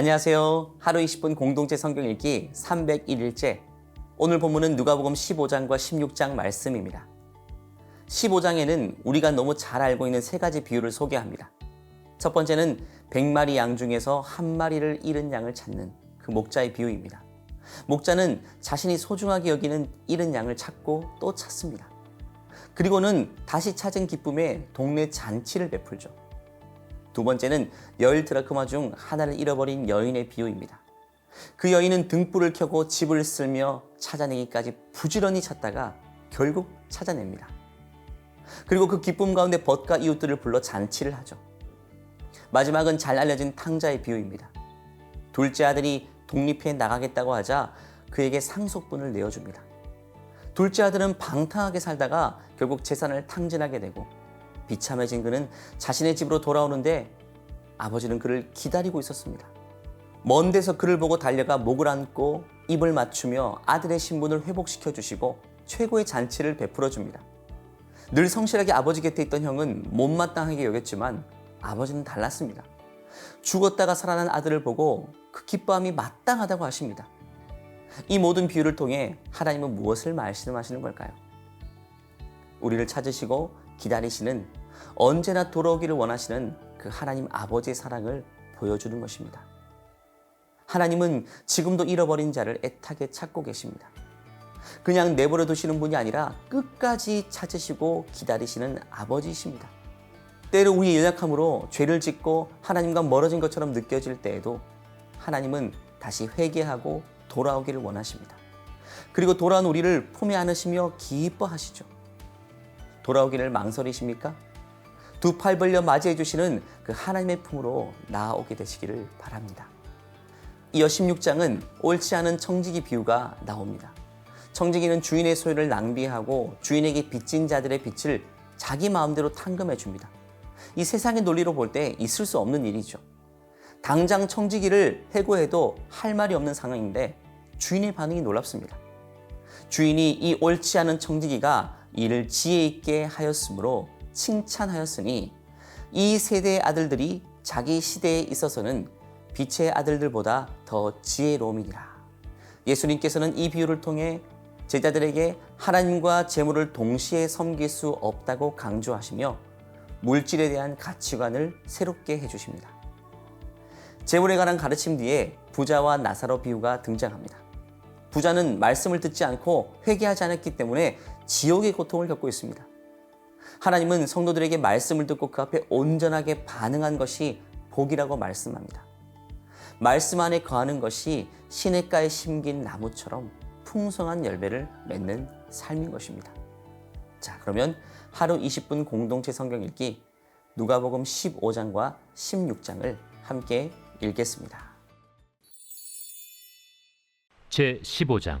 안녕하세요. 하루 20분 공동체 성경 읽기 301일째. 오늘 본문은 누가복음 15장과 16장 말씀입니다. 15장에는 우리가 너무 잘 알고 있는 세 가지 비유를 소개합니다. 첫 번째는 100마리 양 중에서 한 마리를 잃은 양을 찾는 그 목자의 비유입니다. 목자는 자신이 소중하게 여기는 잃은 양을 찾고 또 찾습니다. 그리고는 다시 찾은 기쁨에 동네 잔치를 베풀죠. 두 번째는 열 드라크마 중 하나를 잃어버린 여인의 비유입니다. 그 여인은 등불을 켜고 집을 쓸며 찾아내기까지 부지런히 찾다가 결국 찾아냅니다. 그리고 그 기쁨 가운데 벗과 이웃들을 불러 잔치를 하죠. 마지막은 잘 알려진 탕자의 비유입니다. 둘째 아들이 독립해 나가겠다고 하자 그에게 상속분을 내어줍니다. 둘째 아들은 방탕하게 살다가 결국 재산을 탕진하게 되고 비참해진 그는 자신의 집으로 돌아오는데 아버지는 그를 기다리고 있었습니다. 먼 데서 그를 보고 달려가 목을 안고 입을 맞추며 아들의 신분을 회복시켜 주시고 최고의 잔치를 베풀어 줍니다. 늘 성실하게 아버지 곁에 있던 형은 못마땅하게 여겼지만 아버지는 달랐습니다. 죽었다가 살아난 아들을 보고 그 기뻐함이 마땅하다고 하십니다. 이 모든 비유를 통해 하나님은 무엇을 말씀하시는 걸까요? 우리를 찾으시고 기다리시는 언제나 돌아오기를 원하시는 그 하나님 아버지의 사랑을 보여주는 것입니다. 하나님은 지금도 잃어버린 자를 애타게 찾고 계십니다. 그냥 내버려 두시는 분이 아니라 끝까지 찾으시고 기다리시는 아버지이십니다. 때로 우리의 연약함으로 죄를 짓고 하나님과 멀어진 것처럼 느껴질 때에도 하나님은 다시 회개하고 돌아오기를 원하십니다. 그리고 돌아온 우리를 품에 안으시며 기뻐하시죠. 돌아오기를 망설이십니까? 두 팔 벌려 맞이해 주시는 그 하나님의 품으로 나아오게 되시기를 바랍니다. 이어 16장은 옳지 않은 청지기 비유가 나옵니다. 청지기는 주인의 소유를 낭비하고 주인에게 빚진 자들의 빚을 자기 마음대로 탕금해 줍니다. 이 세상의 논리로 볼 때 있을 수 없는 일이죠. 당장 청지기를 해고해도 할 말이 없는 상황인데 주인의 반응이 놀랍습니다. 주인이 이 옳지 않은 청지기가 이를 지혜 있게 하였으므로 칭찬하였으니 이 세대의 아들들이 자기 시대에 있어서는 빛의 아들들보다 더 지혜로움이니라. 예수님께서는 이 비유를 통해 제자들에게 하나님과 재물을 동시에 섬길 수 없다고 강조하시며 물질에 대한 가치관을 새롭게 해주십니다. 재물에 관한 가르침 뒤에 부자와 나사로 비유가 등장합니다. 부자는 말씀을 듣지 않고 회개하지 않았기 때문에 지옥의 고통을 겪고 있습니다. 하나님은 성도들에게 말씀을 듣고 그 앞에 온전하게 반응한 것이 복이라고 말씀합니다. 말씀 안에 거하는 것이 시냇가에 심긴 나무처럼 풍성한 열매를 맺는 삶인 것입니다. 자, 그러면 하루 20분 공동체 성경 읽기 누가복음 15장과 16장을 함께 읽겠습니다. 제 15장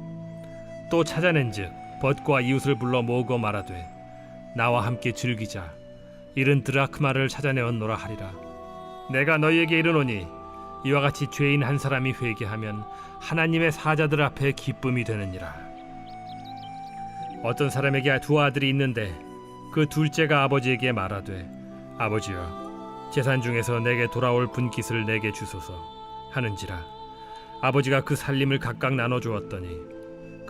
또 찾아낸즉 벗과 이웃을 불러 모으고 말하되 나와 함께 즐기자. 잃은 드라크마를 찾아내었노라 하리라. 내가 너희에게 이르노니 이와 같이 죄인 한 사람이 회개하면 하나님의 사자들 앞에 기쁨이 되느니라. 어떤 사람에게 두 아들이 있는데 그 둘째가 아버지에게 말하되 아버지여 재산 중에서 내게 돌아올 분깃을 내게 주소서 하는지라 아버지가 그 살림을 각각 나눠 주었더니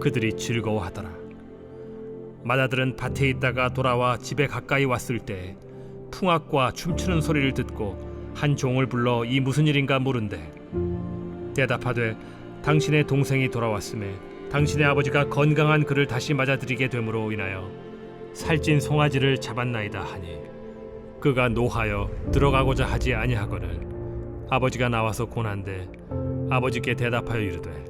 그들이 즐거워하더라. 맏아들은 밭에 있다가 돌아와 집에 가까이 왔을 때 풍악과 춤추는 소리를 듣고 한 종을 불러 이 무슨 일인가 물은데 대답하되 당신의 동생이 돌아왔음에 당신의 아버지가 건강한 그를 다시 맞아들이게 됨으로 인하여 살찐 송아지를 잡았나이다 하니 그가 노하여 들어가고자 하지 아니하거늘 아버지가 나와서 고난데 아버지께 대답하여 이르되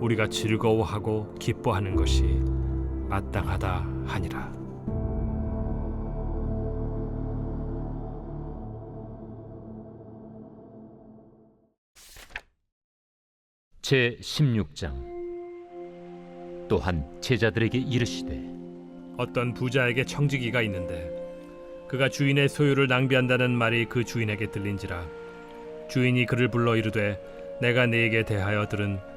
우리가 즐거워하고 기뻐하는 것이 마땅하다 하니라. 제 16장 또한 제자들에게 이르시되 어떤 부자에게 청지기가 있는데 그가 주인의 소유를 낭비한다는 말이 그 주인에게 들린지라 주인이 그를 불러 이르되 내가 네게 대하여 들은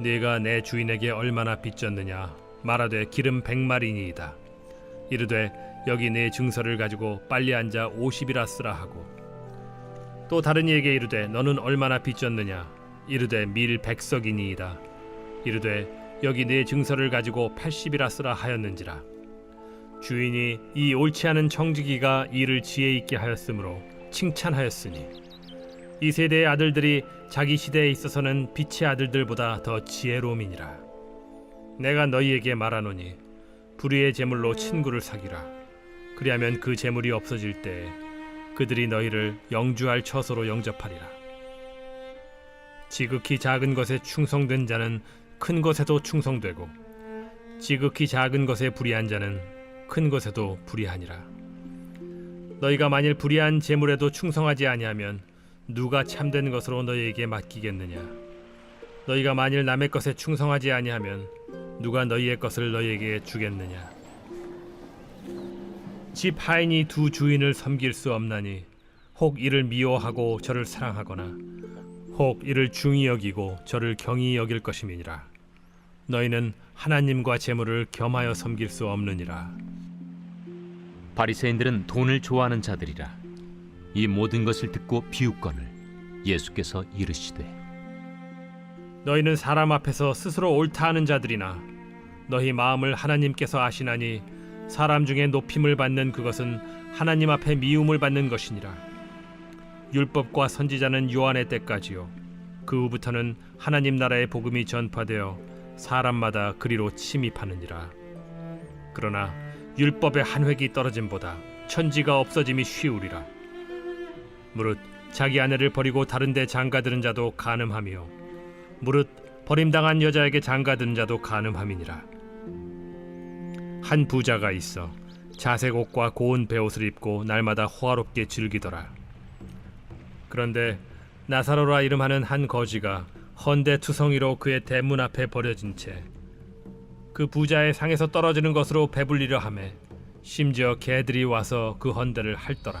네가 내 주인에게 얼마나 빚졌느냐? 말하되 기름 백마리니이다. 이르되 여기 내 증서를 가지고 빨리 앉아 오십이라 쓰라 하고. 또 다른 이에게 이르되 너는 얼마나 빚졌느냐? 이르되 밀 백석이니이다. 이르되 여기 내 증서를 가지고 팔십이라 쓰라 하였는지라. 주인이 이 옳지 않은 청지기가 이를 지혜 있게 하였으므로 칭찬하였으니 이 세대의 아들들이 자기 시대에 있어서는 빛의 아들들보다 더 지혜로움이니라. 내가 너희에게 말하노니 불의의 제물로 친구를 사귀라. 그리하면 그 제물이 없어질 때 그들이 너희를 영주할 처소로 영접하리라. 지극히 작은 것에 충성된 자는 큰 것에도 충성되고 지극히 작은 것에 불의한 자는 큰 것에도 불의하니라. 너희가 만일 불의한 재물에도 충성하지 아니하면 누가 참된 것으로 너희에게 맡기겠느냐? 너희가 만일 남의 것에 충성하지 아니하면 누가 너희의 것을 너희에게 주겠느냐? 집 하인이 두 주인을 섬길 수 없나니 혹 이를 미워하고 저를 사랑하거나 혹 이를 중히 여기고 저를 경히 여길 것임이니라. 너희는 하나님과 재물을 겸하여 섬길 수 없느니라. 바리새인들은 돈을 좋아하는 자들이라 이 모든 것을 듣고 비웃거늘 예수께서 이르시되 너희는 사람 앞에서 스스로 옳다 하는 자들이나 너희 마음을 하나님께서 아시나니 사람 중에 높임을 받는 그것은 하나님 앞에 미움을 받는 것이니라. 율법과 선지자는 요한의 때까지요. 그 후부터는 하나님 나라의 복음이 전파되어 사람마다 그리로 침입하느니라 그러나 율법의 한 획이 떨어짐보다 천지가 없어짐이 쉬우리라 무릇 자기 아내를 버리고 다른 데 장가드는 자도 간음하며 무릇 버림당한 여자에게 장가드는 자도 간음함이니라. 한 부자가 있어 자색 옷과 고운 베옷을 입고 날마다 호화롭게 즐기더라. 그런데 나사로라 이름하는 한 거지가 헌데 투성이로 그의 대문 앞에 버려진 채 그 부자의 상에서 떨어지는 것으로 배불리려 하매 심지어 개들이 와서 그 헌데를 핥더라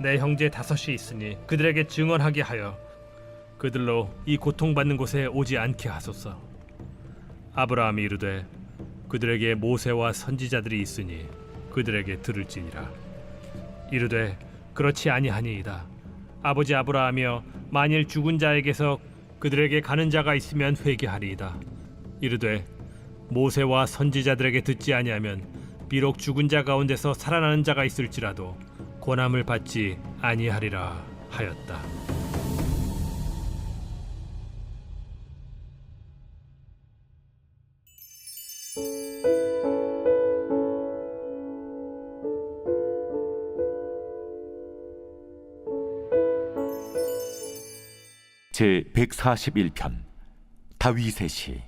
내 형제 다섯이 있으니 그들에게 증언하게 하여 그들로 이 고통받는 곳에 오지 않게 하소서. 아브라함이 이르되 그들에게 모세와 선지자들이 있으니 그들에게 들을지니라. 이르되 그렇지 아니하니이다. 아버지 아브라함이여 만일 죽은 자에게서 그들에게 가는 자가 있으면 회개하리이다. 이르되 모세와 선지자들에게 듣지 아니하면 비록 죽은 자 가운데서 살아나는 자가 있을지라도 권함을 받지 아니하리라 하였다. 제 141편 다윗의 시.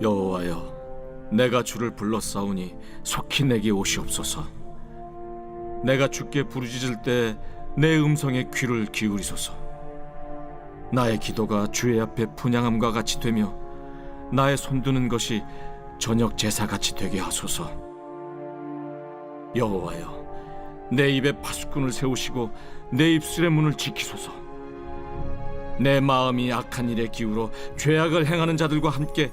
여호와여, 내가 주를 불렀사오니 속히 내게 오시옵소서. 내가 주께 부르짖을 때 내 음성에 귀를 기울이소서. 나의 기도가 주의 앞에 분양함과 같이 되며 나의 손드는 것이 저녁 제사 같이 되게 하소서. 여호와여, 내 입에 파수꾼을 세우시고 내 입술의 문을 지키소서. 내 마음이 악한 일에 기울어 죄악을 행하는 자들과 함께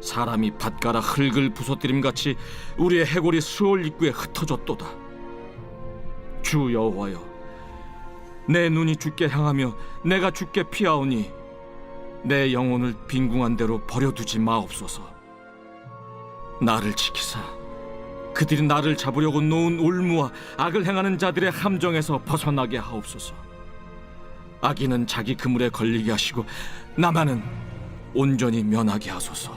사람이 밭가라 흙을 부서뜨림 같이 우리의 해골이 수월 입구에 흩어졌도다. 주 여호와여, 내 눈이 주께 향하며 내가 주께 피하오니 내 영혼을 빈궁한 대로 버려두지 마옵소서. 나를 지키사 그들이 나를 잡으려고 놓은 올무와 악을 행하는 자들의 함정에서 벗어나게 하옵소서. 악인은 자기 그물에 걸리게 하시고 나만은 온전히 면하게 하소서.